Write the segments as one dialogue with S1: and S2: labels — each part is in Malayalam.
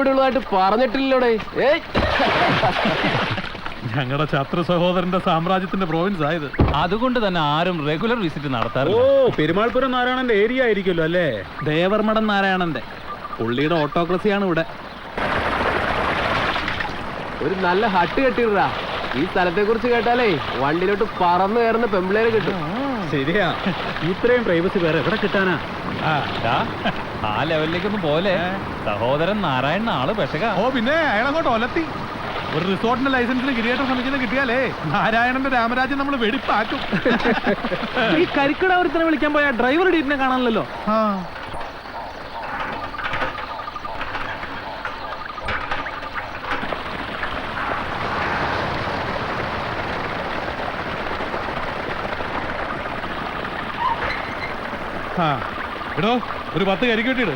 S1: ഇവിടെ ഉള്ളതായിട്ട് പറഞ്ഞിട്ടില്ലടേ. ഏയ്.
S2: ഞങ്ങളുടെ ശത്രു സഹോദരന്റെ സാമ്രാജ്യത്തിന്റെ പ്രോവിൻസ് ആയത്
S3: അതുകൊണ്ട് തന്നെ ആരും റെഗുലർ വിസിറ്റ് നടത്താറില്ല.
S2: ഓ പെരുമാൾപുരം നാരായണന്റെ ഏരിയ ആയിരിക്കുമല്ലോ അല്ലേ? ദേവർമഠം നാരായണന്റെ. പുള്ളിയുടെ ഓട്ടോക്രസിയാണ് ഇവിടെ.
S1: ഒരു നല്ല ഹട്ട് കെട്ടിടാ ഈ സ്ഥലത്തെ കുറിച്ച് കേട്ടാലേ വണ്ടിയിലോട്ട് പറന്നു കയറുന്ന പെമ്പിളേര് കിട്ടും.
S2: ശരിയാ. ഇത്രയും പ്രൈവസി വേറെ എവിടെ കിട്ടാനാ?
S3: ആ, ലെവലിലേക്കൊന്നും പോലെ സഹോദരൻ നാരായണൻ ആൾ പെശക.
S2: ഓ പിന്നെ അയാൾ അങ്ങോട്ട് ഒലത്തി. ഒരു റിസോർട്ടിന്റെ ലൈസൻസിന് കിരിയേറ്റ സമിതിന് കിട്ടിയാലേ നാരായണന്റെ രാമരാജൻ നമ്മൾ വെടിപ്പാക്കും.
S4: ഈ കരിക്കട ഒരുത്തനെ വിളിക്കാൻ പോയാ ഡ്രൈവർ ഡീറ്റിനെ കാണാനല്ലോ
S2: ആ. എടോ ഒരു പത്ത് കരിക്കട്ടിട്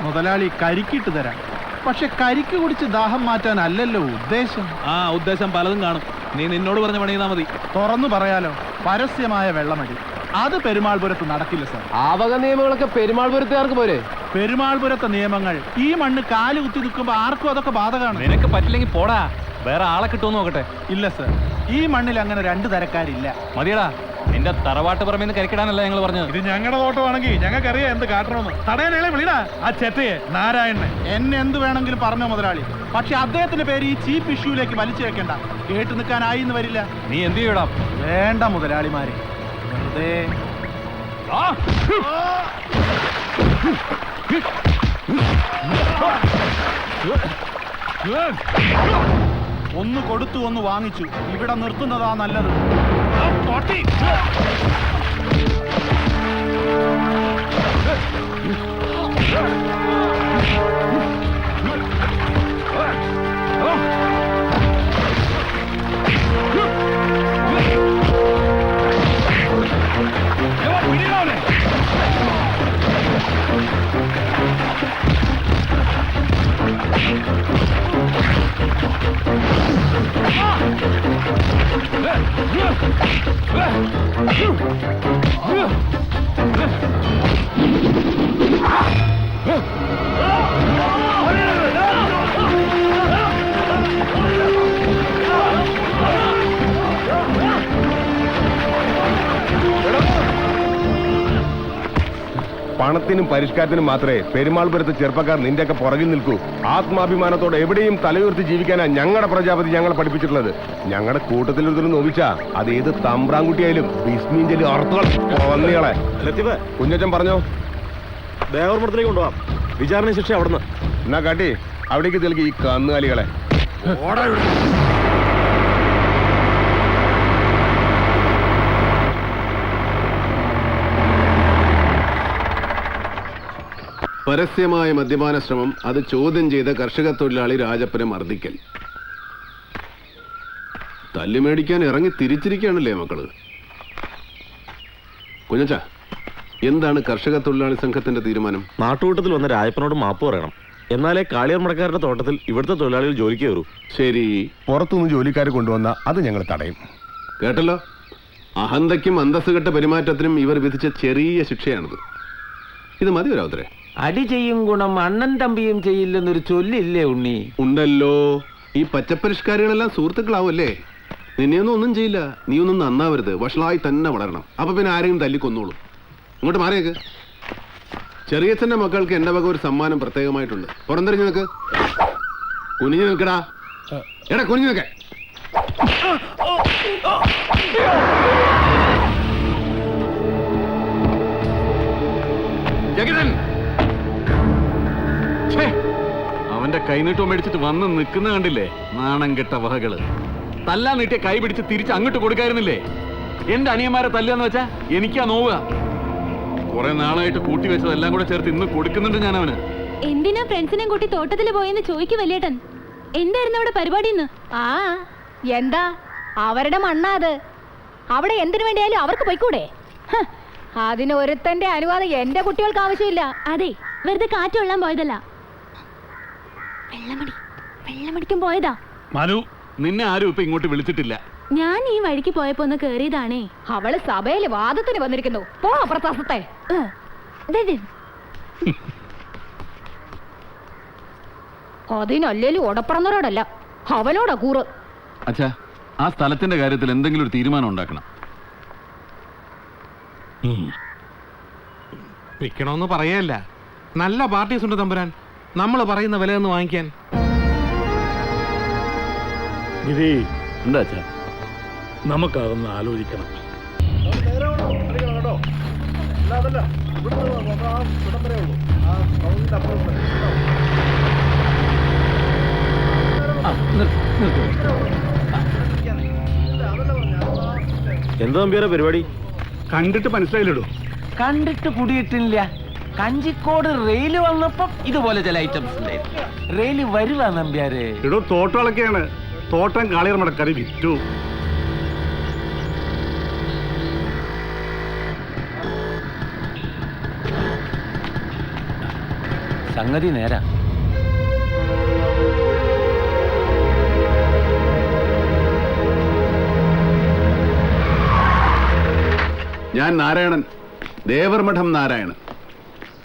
S4: മുതലാളി കരിക്കിട്ട് തരാം. പക്ഷെ കരിക്ക് കുടിച്ച് ദാഹം മാറ്റാനല്ലല്ലോ ഉദ്ദേശം.
S2: ആ ഉദ്ദേശം പലതും കാണും. നീ നിന്നോട് പറഞ്ഞ പണി മതി.
S4: തുറന്നു പറയാലോ പരസ്യമായ വെള്ളമടി. അത് പെരുമാൾപുരത്ത് നടക്കില്ല സാർ.
S1: ആവക വക നിയമങ്ങളൊക്കെ പെരുമാൾപുരത്തുകാർക്ക് പോരെ?
S4: പെരുമാൾപുരത്തെ നിയമങ്ങൾ ഈ മണ്ണ് കാൽ കുത്തി നിൽക്കുമ്പോ ആർക്കും അതൊക്കെ ബാധകമാണ്
S3: നിനക്ക് പറ്റില്ലെങ്കിൽ പോടാ. വേറെ ആളെ കിട്ടുമോ നോക്കട്ടെ.
S4: ഇല്ല സർ. ഈ മണ്ണിൽ അങ്ങനെ രണ്ട് തരക്കാരില്ല.
S3: മതിയടാ. നിന്റെ തറവാട്ട് പറമ്പിൽ നിന്ന് കരിക്കിടാനല്ല ഞങ്ങൾ പറഞ്ഞത്?
S2: ഇത് ഞങ്ങളുടെ തോട്ടമാണെങ്കിൽ ഞങ്ങൾക്കറിയാം എന്ത് കാട്ടണമെന്ന്. തടയാനേളെ വിളിടാ. ആ ചെറ്റയെ നാരായണനെ.
S4: എന്നെ എന്ത് വേണമെങ്കിലും പറഞ്ഞോ മുതലാളി. പക്ഷെ അദ്ദേഹത്തിന്റെ പേര് ഈ ചീപ്പ് ഇഷ്യൂലേക്ക് വലിച്ചു വെക്കണ്ട. കേട്ടു നിൽക്കാനായി എന്ന് വരില്ല.
S3: നീ എന്ത് ചെയ്യടാ?
S4: വേണ്ട മുതലാളിമാരെ. വെറുതെ. ഒന്ന് കൊടുത്തു ഒന്ന് വാങ്ങിച്ചു. ഇവിടെ നിർത്തുന്നതാ നല്ലത്. Martin!
S5: പണത്തിനും പരിഷ്കാരത്തിനും മാത്രമേ പെരുമാൾപുരത്ത് ചെറുപ്പക്കാർ നിന്റെയൊക്കെ പുറകിൽ നിൽക്കൂ. ആത്മാഭിമാനത്തോടെ എവിടെയും തലയുയർത്തി ജീവിക്കാനാ ഞങ്ങളുടെ പ്രജാപതി ഞങ്ങളെ പഠിപ്പിച്ചിട്ടുള്ളത്. ഞങ്ങളുടെ കൂട്ടത്തിൽ ഒരു നോവിച്ചാ അത് ഏത് തമ്പ്രാൻകുട്ടിയായാലും ബിസ്മീഞ്ചലി ഉറത്തുകളെ കുഞ്ഞച്ചൻ പറഞ്ഞോ?
S6: ദേവർമഠത്തിലേക്ക് കൊണ്ടുപോവാം. വിചാരണ ശിക്ഷ അവിടുന്ന്.
S5: എന്നാ കാട്ടി അവിടേക്ക് തെളിക്ക് ഈ കന്നുകാലികളെ.
S7: പരസ്യമായ മദ്യപാന ശ്രമം അത് ചോദ്യം ചെയ്ത കർഷക തൊഴിലാളി രാജപ്പനെ മർദ്ദിക്കൽ. തല്ലുമേടിക്കാൻ ഇറങ്ങി തിരിച്ചിരിക്കുകയാണല്ലേ മക്കൾ? കുഞ്ഞച്ച എന്താണ് കർഷക തൊഴിലാളി സംഘത്തിന്റെ തീരുമാനം?
S6: നാട്ടുകൂട്ടത്തിൽ വന്ന രാജപ്പനോട് മാപ്പ് പറയണം. എന്നാലേ കാളിയർ മടക്കാരുടെ തോട്ടത്തിൽ ഇവിടുത്തെ തൊഴിലാളികൾ ജോലിക്ക് കയറൂ.
S7: ശരി.
S5: പുറത്തുനിന്ന് ജോലിക്കാർ കൊണ്ടുവന്ന അത് ഞങ്ങൾ തടയും.
S7: കേട്ടല്ലോ? അഹന്തയ്ക്കും അന്തസ്സുകെട്ട പെരുമാറ്റത്തിനും ഇവർ വിധിച്ച ചെറിയ ശിക്ഷയാണിത്. ഇത് മതി ഒരാവത്തരെ
S8: അടി ചെയ്യും ഗുണം അണ്ണൻ തമ്പിയും ചെയ്യില്ലെന്നൊരു ചൊല്ലില്ലേ ഉണ്ണി?
S7: ഉണ്ടല്ലോ. ഈ പച്ചപ്പരിഷ്കാരികളെല്ലാം സുഹൃത്തുക്കളാവല്ലേ? നിന്നെയൊന്നും ഒന്നും ചെയ്യില്ല. നീ ഒന്നും നന്നാവരുത്. വഷളായി തന്നെ വളരണം. അപ്പൊ പിന്നെ ആരെയും തല്ലിക്കൊന്നോളും. ഇങ്ങോട്ട് മാറിയേക്ക് ചെറിയച്ഛന്റെ മക്കൾക്ക് എന്റെ വക ഒരു സമ്മാനം പ്രത്യേകമായിട്ടുണ്ട്. പുറന്തിരിഞ്ഞു നിൽക്ക് കുനിഞ്ഞു നിൽക്കടാ. എടാ കുനിഞ്ഞു നിൽക്കേ. ജഗതൻ! അവന്റെ കൈനീട്ടം മേടിച്ചിട്ട് വന്ന് നിൽക്കുന്ന കണ്ടില്ലേ? നാണം കെട്ട വഹകൾ തല്ലാൻ നീട്ടിയ കൈ പിടിച്ച് തിരിച്ച് അങ്ങോട്ട് കൊടുക്കായിരുന്നില്ലേ? എന്റെ അനിയന്മാരെ തല്ലാന്ന് വെച്ചാ എനിക്കാ നോവുക. കുറെ നാളായിട്ട് കൂട്ടി വെച്ചതെല്ലാം കൂടെ ചേർത്ത് ഇന്ന് കൊടുക്കുന്നുണ്ട് ഞാൻ അവന്
S9: എന്തിനാ ഫ്രണ്ട്സിനെ കൂട്ടി തോട്ടത്തിൽ പോയെന്ന് ചോദിക്കും വലിയേട്ടൻ. എന്തായിരുന്നു അവിടെ പരിപാടി
S10: ആ എന്താ? അവരുടെ മണ്ണാ അത്. അവിടെ എന്തിനു വേണ്ടിയാലും അവർക്ക് പോയിക്കൂടെ? അതിന് ഒരുത്തന്റെ അനുവാദം എന്റെ കുട്ടികൾക്ക് ആവശ്യമില്ല.
S9: അതെ വെറുതെ കാറ്റ് കൊള്ളാൻ പോയതല്ല. വെള്ളമടി. വെള്ളമടിക്കാൻ പോയതാ.
S2: മനു
S7: നിന്നെ ആരും ഇപ്പൊ ഇങ്ങോട്ട് വിളിച്ചിട്ടില്ല.
S9: ഞാൻ ഈ വഴിക്ക് പോയപ്പോ ഒന്ന് കേറിയതാണേ.
S10: അവൾ സഭയിൽ വാദത്തിന് വന്നിരിക്കുന്നു. പോ അപ്രത്താസത്തെ.
S11: അതിനല്ലേലും ഉടപ്പറന്നവരോടല്ല അവനോടാ കൂറ്.
S12: അച്ഛാ ആ സ്ഥലത്തിന്റെ കാര്യത്തിൽ എന്തെങ്കിലും ഒരു തീരുമാനം ഉണ്ടാക്കണം.
S7: പിക്കണോന്ന് പറയല്ല. നല്ല പാർട്ടീസ് ഉണ്ട് തമ്പുരാൻ. നമ്മൾ പറയുന്ന വില ഒന്ന് വാങ്ങിക്കാൻ.
S13: ഗിരി
S12: എന്താ അച്ഛാ?
S13: നമുക്കതൊന്ന് ആലോചിക്കണം.
S10: എന്താ നമ്പ്യാരെ പരിപാടി?
S13: കണ്ടിട്ട് മനസ്സിലായില്ലടോ.
S8: കണ്ടിട്ട് കുടിയിട്ടില്ല. കഞ്ചിക്കോട് റെയിൽ വന്നപ്പം ഇതുപോലെ ചില ഐറ്റംസ് ഉണ്ടായിരുന്നു. റെയിൽ വരുവാ നമ്പ്യാരെ.
S13: ഇടോ തോട്ടങ്ങളൊക്കെയാണ് തോട്ടം കാളിയർ മടക്കറി വിറ്റു.
S8: സംഗതി നേരാ.
S7: ഞാൻ നാരായണൻ. ദേവർമഠം നാരായണൻ.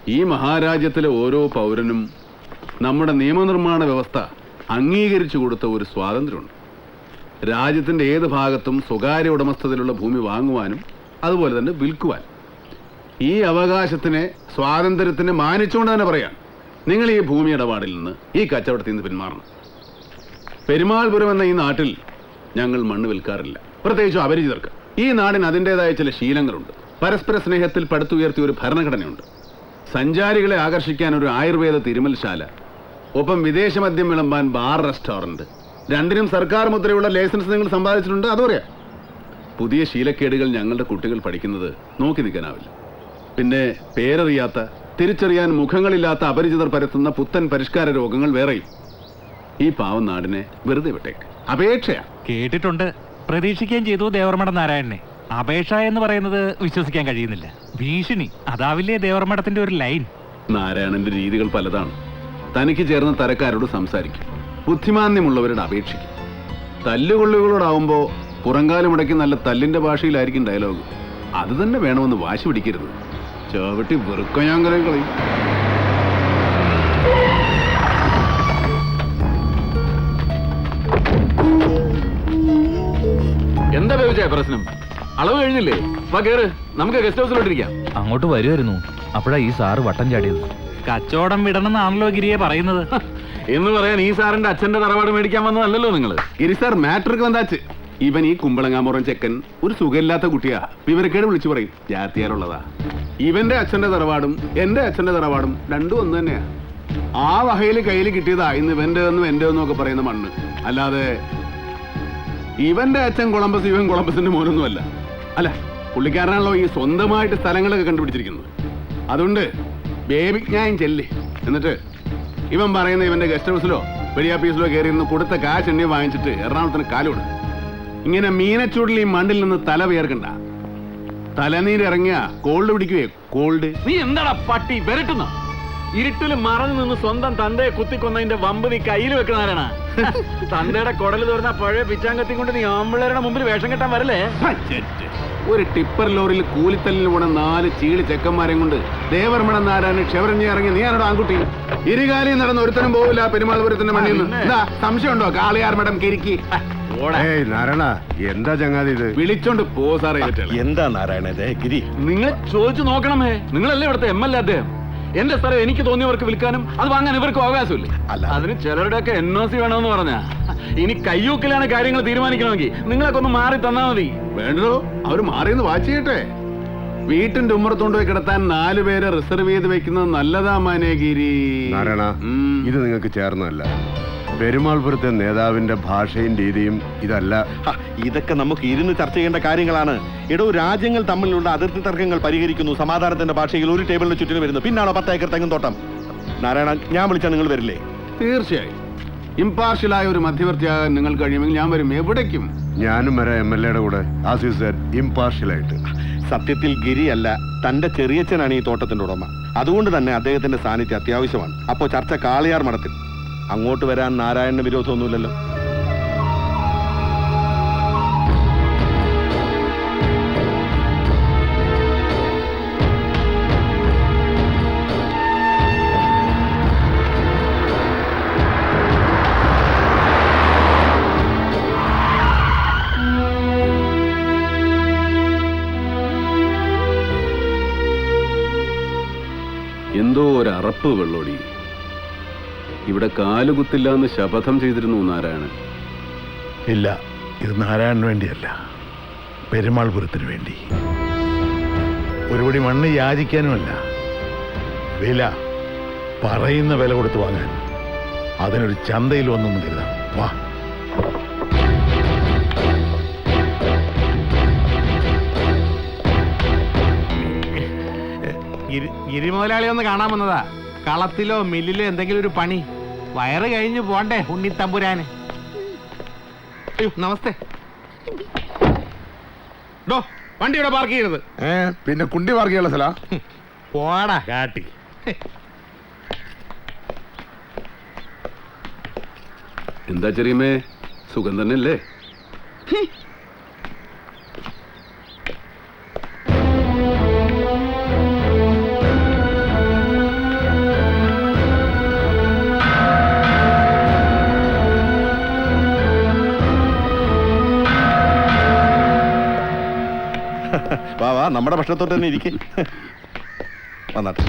S7: ഈ മഹാരാജ്യത്തിലെ ഓരോ പൗരനും നമ്മുടെ നിയമനിർമ്മാണ വ്യവസ്ഥ അംഗീകരിച്ചു കൊടുത്ത ഒരു സ്വാതന്ത്ര്യമുണ്ട്. രാജ്യത്തിന്റെ ഏത് ഭാഗത്തും സ്വകാര്യ ഉടമസ്ഥതയിലുള്ള ഭൂമി വാങ്ങുവാനും അതുപോലെ തന്നെ വിൽക്കുവാനും. ഈ അവകാശത്തിനെ സ്വാതന്ത്ര്യത്തിനെ മാനിച്ചുകൊണ്ട് തന്നെ പറയാം നിങ്ങൾ ഈ ഭൂമി ഇടപാടിൽ നിന്ന് ഈ കച്ചവടത്തിൽ നിന്ന് പിന്മാറണം. പെരുമാൾപുരം എന്ന ഈ നാട്ടിൽ ഞങ്ങൾ മണ്ണ് വിൽക്കാറില്ല. പ്രത്യേകിച്ചും അപരിചിതർക്ക്. ഈ നാടിന് അതിന്റെതായ ചില ശീലങ്ങളുണ്ട്. പരസ്പര സ്നേഹത്തിൽ പടുത്തുയർത്തിയ ഒരു ഭരണഘടനയുണ്ട്. സഞ്ചാരികളെ ആകർഷിക്കാൻ ഒരു ആയുർവേദ തിരുമൽശാല. ഒപ്പം വിദേശ മദ്യം വിളമ്പാൻ ബാർ റെസ്റ്റോറന്റ്. രണ്ടിനും സർക്കാർ മുദ്രയുള്ള ലൈസൻസ് നിങ്ങൾ സമ്പാദിച്ചിട്ടുണ്ട് അതറിയാം പുതിയ ശീലക്കേടുകൾ ഞങ്ങളുടെ കുട്ടികൾ പഠിക്കുന്നത് നോക്കി നിൽക്കാനാവില്ല. പിന്നെ പേരറിയാത്ത തിരിച്ചറിയാൻ മുഖങ്ങളില്ലാത്ത അപരിചിതർ പരത്തുന്ന പുത്തൻ പരിഷ്കാര രോഗങ്ങൾ വേറെയും. ഈ പാവം നാടിനെ വെറുതെ വിട്ടേക്ക്. അപേക്ഷയാ.
S14: കേട്ടിട്ടുണ്ട്. പ്രതീക്ഷിക്കുകയും ചെയ്തു ദേവർമഠ നാരായണനെ. അപേക്ഷ എന്ന് പറയുന്നത് വിശ്വസിക്കാൻ കഴിയുന്നില്ല. ഭീഷണി. അതാവില്ലേ ദേവർമഠത്തിന്റെ ഒരു ലൈൻ.
S7: നാരായണന്റെ രീതികൾ പലതാണ്. തനിക്ക് ചേർന്ന തരക്കാരോട് സംസാരിക്കും. ബുദ്ധിമാന്യമുള്ളവരോട് അപേക്ഷിക്കും. തല്ലുകൊള്ളുകളോടാവുമ്പോ പുറങ്കാലം മുടക്കി നല്ല തല്ലിന്റെ ഭാഷയിലായിരിക്കും ഡയലോഗ്. അത് തന്നെ വേണമെന്ന് വാശി പിടിക്കരുത്. ചവിട്ടി വെറുക്ക ഞാൻ കളയും
S12: എന്താ പ്രശ്നം? അളവ് കഴിഞ്ഞില്ലേ? വാ കേറ്. നമുക്ക് ഗസ്റ്റ് ഹൗസിലോട്ടിരിക്കാം
S1: അങ്ങോട്ട് വരുമായിരുന്നു അപ്പോഴാ ഈ സാറ് വട്ടം ചാടിയത്.
S14: കച്ചവടം വിടണമെന്നാണല്ലോ ഗിരിയെ പറയുന്നത്.
S12: എന്ന് പറയാൻ ഈ സാറിന്റെ അച്ഛന്റെ തറവാട് മേടിക്കാൻ വന്നതല്ലല്ലോ നിങ്ങൾ
S7: ഗിരി സാർ മാട്രിക് വന്നാച്ച്. ഇവൻ ഈ കുമ്പളങ്ങാമുറം ചെക്കൻ ഒരു സുഖമില്ലാത്ത കുട്ടിയാ. വിവരക്കേട് വിളിച്ചു പറയും. ജാത്തിയാരുള്ളതാ ഇവന്റെ അച്ഛന്റെ തറവാടും എന്റെ അച്ഛന്റെ തറവാടും രണ്ടും ഒന്ന് തന്നെയാ. ആ വകയിൽ കയ്യിൽ കിട്ടിയതാ ഇന്ന് ഇവന്റെ ഒന്നും എന്റെ ഒന്നും ഒക്കെ പറയുന്ന മണ്ണ്. അല്ലാതെ ഇവന്റെ അച്ഛൻ കൊളംബസ് ഇവൻ കൊളംബസിന്റെ മോനൊന്നുമല്ല. അല്ല പുള്ളിക്കാരനാണല്ലോ ഈ സ്വന്തമായിട്ട് സ്ഥലങ്ങളൊക്കെ കണ്ടുപിടിച്ചിരിക്കുന്നത്. അതുകൊണ്ട് ബേബി ഞാൻ ചെല്ല്. എന്നിട്ട് ഇവൻ പറയുന്ന ഇവന്റെ ഗസ്റ്റ് ഹൗസിലോ വെടിയാപ്പീസിലോ കയറി നിന്ന് കൊടുത്ത കാശ് എണ്ണി വാങ്ങിച്ചിട്ട് എറണാകുളത്തിന് കാലോട് ഇങ്ങനെ മീനച്ചൂടിൽ ഈ മണ്ണിൽ നിന്ന് തല വിയർക്കണ്ട തലനീരിറങ്ങിയ കോൾഡ് പിടിക്കുവേ കോൾഡ്
S12: നീ എന്താടാ പട്ടി വരട്ടുന്ന? ഇരുട്ടിൽ മറഞ്ഞു നിന്ന് സ്വന്തം തന്തയെ കുത്തിക്കൊന്നതിന്റെ വമ്പ് നീ കയ്യിൽ വെക്കുന്നവരാണ് തന്തയുടെ കൊടൽ തുറന്ന പഴയ പിച്ചാങ്കത്തി കൊണ്ട് നീ ആമ്പിള്ളേരുടെ മുമ്പിൽ വേഷം കെട്ടാൻ വരല്ലേ?
S7: ഒരു ടിപ്പർ ലോറിയിൽ കൂലിത്തല്ലിൽ പോണ നാല് ചീളി ചെക്കന്മാരെയും കൊണ്ട് ദേവർമണ നാരായണ ക്ഷവരഞ്ഞി ഇറങ്ങി നീ ആണോ ആൺകുട്ടി? ഇരുകാലി നടന്ന ഒരുത്തനും പോവില്ല പെരുമാൾപുരത്തിന്റെ മണ്ണിൽ നിന്ന്. എന്താ സംശയമുണ്ടോ? കാളിയാർ മഠം കിരിക്കി.
S5: ഏയ് നാരായണ എന്താ ചങ്ങാതി ഇത്?
S7: വിളിച്ചോണ്ട് പോ സാറേ.
S10: എന്താ നാരായണ ഗിരി.
S12: നിങ്ങൾ ചോദിച്ചു നോക്കണമേ. നിങ്ങളല്ലേ ഇവിടുത്തെ എം എൽ എ അദ്ദേഹം? എന്റെ സ്ഥലം എനിക്ക് തോന്നിയവർക്ക് വിൽക്കാനും അത് വാങ്ങാൻ ഇവർക്കും അവകാശമില്ല?
S10: അല്ല.
S12: അതിന് ചിലരുടെയൊക്കെ എൻ ഒ സി വേണമെന്ന് പറഞ്ഞാ. ഇനി കയ്യൂക്കിലാണ് കാര്യങ്ങൾ തീരുമാനിക്കണമെങ്കിൽ നിങ്ങളൊക്കെ ഒന്ന് മാറി തന്നാ മതി.
S7: വേണ്ടോ അവർ മാറിയെന്ന് വാച്ച് ചെയ്യട്ടെ. വീട്ടിന്റെ ഉമ്മറത്തോണ്ട് പോയി കിടത്താൻ നാല് പേരെ റിസർവ് ചെയ്ത് വെക്കുന്നത് നല്ലതാ മാനേഗിരി.
S5: നാരായണ
S7: ഉം.
S5: ഇത് നിങ്ങൾക്ക് ചേർന്നല്ല പെരുമാൾപുരത്തെ നേതാവിന്റെ ഭാഷയും രീതിയും ഇതല്ല.
S10: ഹ, ഇതൊക്കെ നമുക്ക് ഇരുന്ന് ചർച്ച ചെയ്യേണ്ട കാര്യങ്ങളാണ്. ഇടോ രാജ്യങ്ങൾ തമ്മിലുള്ള അതിർത്തി തർക്കങ്ങൾ പരിഹരിക്കുന്നു. സമാധാനത്തിന്റെ ഭാഷയിൽ ഒരു ടേബിളിന് ചുറ്റിനും വരുന്നു. പിന്നാണോ പത്ത് ഏക്കർ തെങ്ങും തോട്ടം? നാരായണ ഞാൻ വിളിച്ചാൽ നിങ്ങൾ വരില്ലേ?
S7: തീർച്ചയായും. ഇമ്പാർഷ്യലായ ഒരു മധ്യവർത്തിയാകാൻ നിങ്ങൾ കഴിയുമെങ്കിൽ ഞാൻ വരും. എവിടേക്കും?
S5: ഞാനും വരെ എം എൽ എയുടെ കൂടെ. ആസ് യു സെഡ് ഇമ്പാർഷ്യലായിട്ട്
S10: സത്യത്തിൽ ഗിരിയല്ല തന്റെ ചെറിയച്ഛനാണ് ഈ തോട്ടത്തിന്റെ ഉടമ. അതുകൊണ്ട് തന്നെ അദ്ദേഹത്തിന്റെ സാന്നിധ്യം അത്യാവശ്യമാണ്. അപ്പോൾ ചർച്ച കാളിയാർ മഠത്തിൽ. അങ്ങോട്ട് വരാൻ നാരായണന് വിരോധമൊന്നുമില്ലല്ലോ.
S7: എന്തോ ഒരു അറപ്പ് വെള്ളോടി. ഇവിടെ കാലുകുത്തില്ല എന്ന് ശപഥം ചെയ്തിരുന്നു നാരായണൻ.
S13: ഇല്ല ഇത് നാരായണന് വേണ്ടിയല്ല. പെരുമാൾപുരത്തിന് വേണ്ടി. ഒരുപടി മണ്ണ് യാചിക്കാനുമല്ല. വില പറയുന്ന വില കൊടുത്ത് വാങ്ങാൻ. അതിനൊരു ചന്തയിൽ വന്നൊന്നും കരുതാം. വാ.
S8: ഗിരിമുതലാളി ഒന്ന് കാണാൻ വന്നതാ. കളത്തിലോ മില്ലിലോ എന്തെങ്കിലും ഒരു പണി. വയറ് കഴിഞ്ഞു പോണ്ടേ ഉണ്ണിത്തമ്പുരാന് നമസ്തേ. ഡോ വണ്ടി ഇവിടെ പാർക്ക് ചെയ്യരുത്.
S13: പിന്നെ കുണ്ടി പാർക്ക് സ്ഥല?
S8: പോടാ. കാട്ടി.
S7: എന്താ ചെറിയമ്മേ? സുഖം തന്നെയല്ലേ?
S10: നമ്മുടെ ഭക്ഷണത്തോട്ട് തന്നെ ഇരിക്കെ. വന്നാട്ടെ.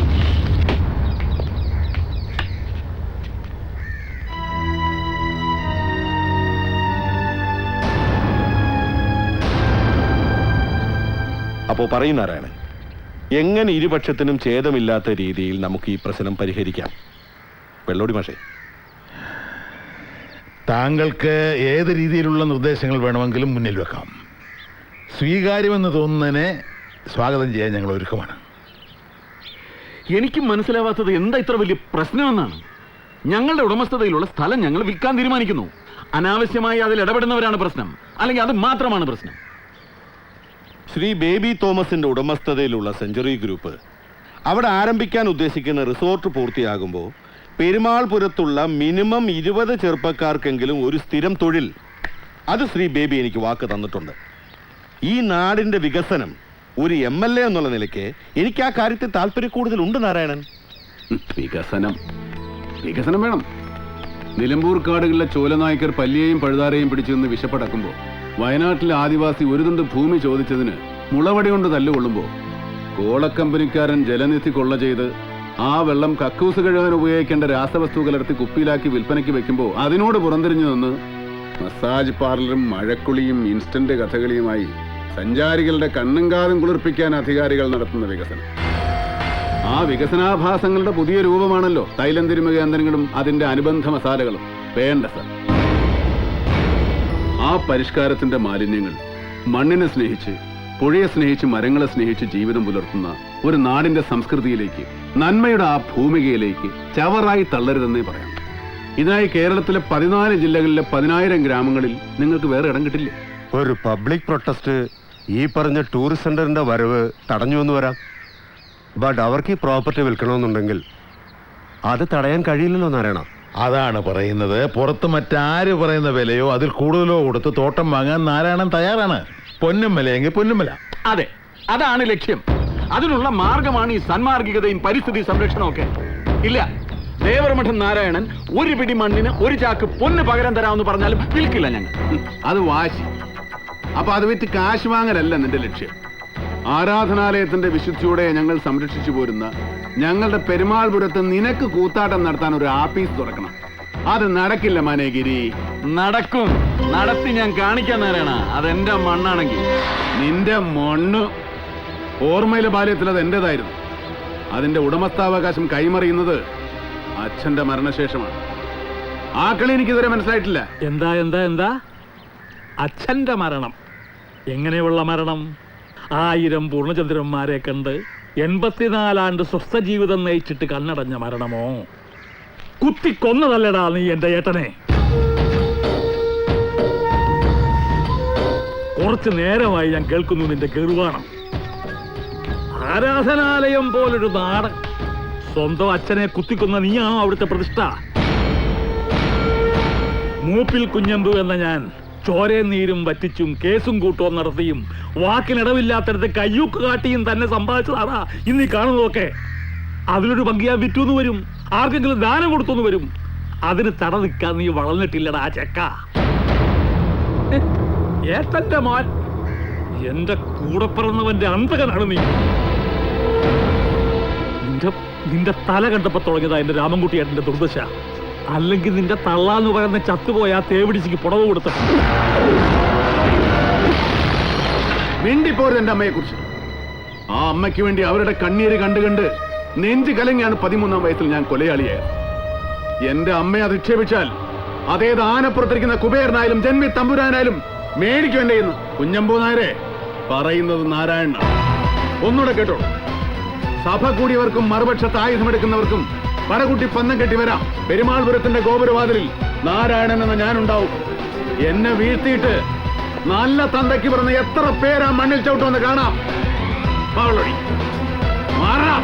S10: അപ്പോ പറയും നാരായണൻ എങ്ങനെ ഇരുപക്ഷത്തിനും ഛേദമില്ലാത്ത രീതിയിൽ നമുക്ക് ഈ പ്രശ്നം പരിഹരിക്കാം? വെള്ളോടി മാഷേ.
S13: താങ്കൾക്ക് ഏത് രീതിയിലുള്ള നിർദ്ദേശങ്ങൾ വേണമെങ്കിലും മുന്നിൽ വെക്കാം. സ്വീകാര്യമെന്ന് തോന്നുന്നതിനെ സ്വാഗതം ചെയ്യാൻ ഞങ്ങൾ ഒരുക്കമാണ്.
S12: എനിക്ക് മനസ്സിലാവാത്തത് എന്താ ഇത്ര വലിയ പ്രശ്നമെന്നാണ്? ഞങ്ങളുടെ ഉടമസ്ഥതയിലുള്ള സ്ഥലം ഞങ്ങൾ വിൽക്കാൻ തീരുമാനിക്കുന്നു. അനാവശ്യമായി അതിൽ ഇടപെടുന്നവരാണ് പ്രശ്നം. അല്ലെങ്കിൽ അത് മാത്രമാണ് പ്രശ്നം.
S10: ശ്രീ ബേബി തോമസിന്റെ ഉടമസ്ഥതയിലുള്ള സെഞ്ചുറി ഗ്രൂപ്പ് അവിടെ ആരംഭിക്കാൻ ഉദ്ദേശിക്കുന്ന റിസോർട്ട് പൂർത്തിയാകുമ്പോൾ പെരുമാൾപുരത്തുള്ള മിനിമം ഇരുപത് ചെറുപ്പക്കാർക്കെങ്കിലും ഒരു സ്ഥിരം തൊഴിൽ. അത് ശ്രീ ബേബി എനിക്ക് വാക്ക് തന്നിട്ടുണ്ട്. ഈ നാടിന്റെ വികസനം ഒരു എം എൽ എ എന്നുള്ള നിലയ്ക്ക് എനിക്ക് ആ കാര്യത്തിൽ താല്പര്യ കൂടുതലുണ്ട് നാരായണൻ.
S7: വികസനം. വികസനം വേണം. നിലമ്പൂർ കാടുകളിലെ ചോലനായ്ക്കർ പല്ലിയെയും പഴുതാരയും പിടിച്ചു നിന്ന് വിശപ്പടക്കുമ്പോൾ വയനാട്ടിലെ ആദിവാസി ഒരു തുണ്ട് ഭൂമി ചോദിച്ചതിന് മുളവടി കൊണ്ട് തല്ലുകൊള്ളുമ്പോൾ കോളക്കമ്പനിക്കാരൻ ജലനിധി കൊള്ള ചെയ്ത് ആ വെള്ളം കക്കൂസ് കഴുകാൻ ഉപയോഗിക്കേണ്ട രാസവസ്തു കലർത്തി കുപ്പിയിലാക്കി വിൽപ്പനയ്ക്ക് വെക്കുമ്പോൾ അതിനോട് പുറംതിരിഞ്ഞു നിന്ന് മസാജ് പാർലറും മഴക്കുളിയും ഇൻസ്റ്റന്റ് കഥകളിയുമായി സഞ്ചാരികളുടെ കണ്ണും കാതും കുളിർപ്പിക്കാൻ അധികാരികൾ നടത്തുന്ന വികസനം. ആ വികസനാഭാസങ്ങളുടെ പുതിയ രൂപമാണല്ലോ തൈലം തിരുമ കേന്ദ്രങ്ങളും അതിന്റെ അനുബന്ധ മസാലകളും. വേണ്ട സർ. ആ പരിഷ്കാരത്തിന്റെ മാലിന്യങ്ങൾ മണ്ണിനെ സ്നേഹിച്ച് പുഴയെ സ്നേഹിച്ച് മരങ്ങളെ സ്നേഹിച്ച് ജീവിതം പുലർത്തുന്ന ഒരു നാടിന്റെ സംസ്കൃതിയിലേക്ക് നന്മയുടെ ആ ഭൂമികയിലേക്ക് ചവറായി തള്ളരുതെന്നേ പറയാം. ഇതിനായി കേരളത്തിലെ പതിനാല് ജില്ലകളിലെ പതിനായിരം ഗ്രാമങ്ങളിൽ നിങ്ങൾക്ക് വേറെ ഇടം കിട്ടില്ലേ?
S5: ഒരു പബ്ലിക് പ്രൊട്ടസ്റ്റ് ഈ പറഞ്ഞ ടൂറിസ്റ്റ് സെന്ററിന്റെ വരവ് തടഞ്ഞു എന്ന് വരാം. ബട്ട് അവർക്ക് ഈ പ്രോപ്പർട്ടി വിൽക്കണമെന്നുണ്ടെങ്കിൽ അത് തടയാൻ കഴിയില്ലല്ലോ നാരായണ.
S13: അതാണ് പറയുന്നത്. പുറത്ത് മറ്റാര് പറയുന്ന വിലയോ അതിൽ കൂടുതലോ കൊടുത്ത് തോട്ടം വാങ്ങാൻ നാരായണൻ തയ്യാറാണ്. പൊന്നും വിലയെങ്കിൽ പൊന്നും വില.
S12: അതെ അതാണ് ലക്ഷ്യം. അതിനുള്ള മാർഗമാണ് ഈ സന്മാർഗികതയും പരിസ്ഥിതി സംരക്ഷണവും ഒക്കെ. ഇല്ല ദേവർമഠം നാരായണൻ ഒരു പിടി മണ്ണിന് ഒരു ചാക്ക് പൊന്ന് പകരം തരാമെന്ന് പറഞ്ഞാലും വിൽക്കില്ല ഞങ്ങൾ.
S7: അത് വാശി. അപ്പൊ അത് വിറ്റ് കാശ് വാങ്ങലല്ല നിന്റെ ലക്ഷ്യം. ആരാധനാലയത്തിന്റെ വിശുദ്ധിയോടെ ഞങ്ങൾ സംരക്ഷിച്ചു പോരുന്ന ഞങ്ങളുടെ പെരുമാൾപുരത്ത് നിനക്ക് കൂത്താട്ടം നടത്താൻ ഒരു ആപ്പീസ് തുറക്കണം. അത് നടക്കില്ല മനേഗിരി.
S12: നടക്കും. നടത്തി ഞാൻ കാണിക്കാൻ നേരാണ്. അതെന്റെ മണ്ണാണെങ്കിൽ.
S7: നിന്റെ മണ്ണ്. ഓർമ്മയിലെ ബാല്യത്തിൽ അത് എന്റേതായിരുന്നു. അതിന്റെ ഉടമസ്ഥാവകാശം കൈമറിയുന്നത് അച്ഛന്റെ മരണശേഷമാണ്. ആ കളി എനിക്കിതുവരെ മനസ്സിലായിട്ടില്ല.
S14: എന്താ എന്താ എന്താ? അച്ഛന്റെ മരണം. എങ്ങനെയുള്ള മരണം? ആയിരം പൂർണചന്ദ്രന്മാരെ കണ്ട് എൺപത്തിനാലാണ്ട് സ്വസ്ഥ ജീവിതം നയിച്ചിട്ട് കണ്ണടഞ്ഞ മരണമോ? കുത്തിക്കൊന്നതല്ലടാ നീ എന്റെ ഏട്ടനെ. കുറച്ചു നേരമായി ഞാൻ കേൾക്കുന്നു നിന്റെ ഗർവാണം ആരാധനാലയം പോലൊരു നാടൻ സ്വന്തം അച്ഛനെ കുത്തിക്കൊന്ന നീയാണോ അവിടുത്തെ പ്രതിഷ്ഠ? മൂപ്പിൽ കുഞ്ഞമ്പു എന്ന ഞാൻ ചോരയും നീരും വറ്റിച്ചും കേസും കൂട്ടവും നടത്തിയും വാക്കിനിടവില്ലാത്തടത്ത് കയ്യൂക്ക് കാട്ടിയും തന്നെ സമ്പാദിച്ചതാടാ. ഇന്ന് കാണുന്നതൊക്കെ. അതിലൊരു പങ്കിയാ വിറ്റുന്ന് വരും. ആർക്കെങ്കിലും ദാനം കൊടുത്തു വരും. അതിന് തട നിൽക്കാൻ നീ വളർന്നിട്ടില്ലടാ ആ ചെക്ക. ഏത്തന്റെ മോൻ എന്റെ കൂടെ പിറന്നവന്റെ അന്തകനാണ് നീ. നിന്റെ നിന്റെ തല കണ്ടപ്പോ തുടങ്ങിയതാ എന്റെ രാമൻകുട്ടിയേട്ടന്റെ ദുർദശ. അല്ലെങ്കിൽ നിന്റെ തള്ളാന്ന് പറയുന്ന ചത്തുപോയ ആ തേവിടിച്ചിക്ക് പുടവ് കൊടുത്ത.
S7: മിണ്ടിപ്പോരുത് എന്റെ അമ്മയെ കുറിച്ച്. ആ അമ്മയ്ക്ക് വേണ്ടി അവരുടെ കണ്ണീര് കണ്ട് കണ്ട് നെഞ്ച് കലങ്ങിയാണ് പതിമൂന്നാം വയസ്സിൽ ഞാൻ കൊലയാളിയായത്. എന്റെ അമ്മയെ അധിക്ഷേപിച്ചാൽ അതേത് ആനപ്പുറത്തിരിക്കുന്ന കുബേരനായാലും ജന്മി തമ്പുരാനായാലും മേടിക്കും എന്റെ ഇന്ന് കുഞ്ഞമ്പൂ നായരെ പറയുന്നത് നാരായണ ഒന്നുകൂടെ കേട്ടോ സഭ കൂടിയവർക്കും മറുപക്ഷത്ത് ആയുധമെടുക്കുന്നവർക്കും പടകുട്ടി പന്തം കെട്ടി വരാം. പെരുമാൾപുരത്തിന്റെ ഗോപുരവാതിലിൽ നാരായണൻ എന്ന ഞാനുണ്ടാവും. എന്നെ വീഴ്ത്തിയിട്ട് നല്ല തന്തയ്ക്ക് പറഞ്ഞ എത്ര പേരാ മണ്ണിൽ ചവിട്ടുമെന്ന് കാണാം. മാറാം.